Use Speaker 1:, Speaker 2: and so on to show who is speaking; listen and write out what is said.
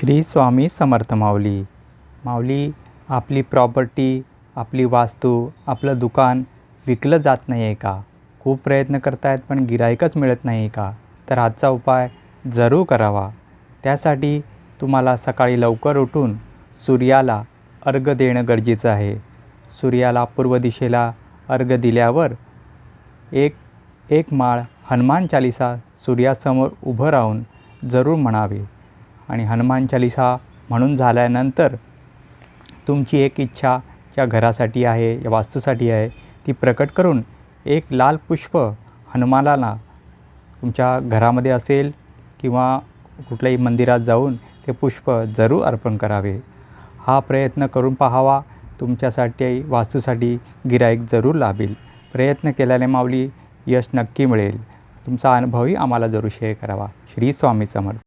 Speaker 1: श्री स्वामी समर्थ माऊली. माऊली आपली प्रॉपर्टी आपली वास्तू आपलं दुकान विकलं जात नाही आहे का? खूप प्रयत्न करतायत पण गिरायकच मिळत नाही का? तर आजचा उपाय जरूर करावा. त्यासाठी तुम्हाला सकाळी लवकर उठून सूर्याला अर्घ देणं गरजेचं आहे. सूर्याला पूर्व दिशेला अर्घ दिल्यावर एक एक माळ हनुमान चालिसा सूर्यासमोर उभं राहून जरूर म्हणावे. आणि हनुमान चालिसा म्हणून झाल्यानंतर तुमची एक इच्छा ज्या घरासाठी आहे या वास्तूसाठी आहे ती प्रकट करून एक लाल पुष्प हनुमानाला तुमच्या घरामध्ये असेल किंवा कुठल्याही मंदिरात जाऊन ते पुष्प जरूर अर्पण करावे. हा प्रयत्न करून पाहावा. तुमच्यासाठी वास्तूसाठी गिराईक जरूर लाभेल. प्रयत्न केल्याने माऊली यश नक्की मिळेल. तुमचा अनुभवही आम्हाला जरूर शेअर करावा. श्री स्वामी समर्थ.